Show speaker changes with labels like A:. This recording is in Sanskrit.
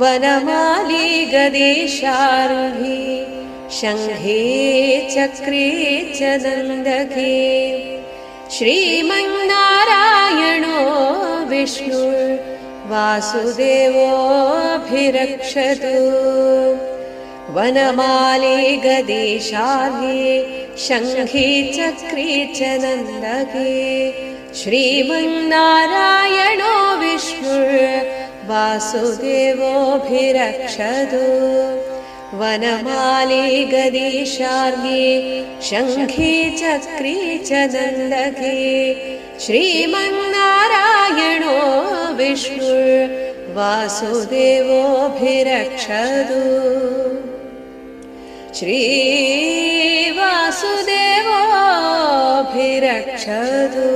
A: वनमाली शङ्घे चक्रे च नन्दके श्रीमन्नारायणो विष्णुर्वासुदेवोऽभिरक्षतु वनमाले गदेशाले शङ्खे चक्रे च नन्दके श्रीमन्नारायणो विष्णुर्वासुदेवोऽभिरक्षतु वनमाले गदेशार्गे शङ्खे चक्रे च नन्दके श्रीमन्नारायणो विष्णुर्वासुदेवोऽभिरक्षतु श्रीवासुदेवोऽभिरक्षतु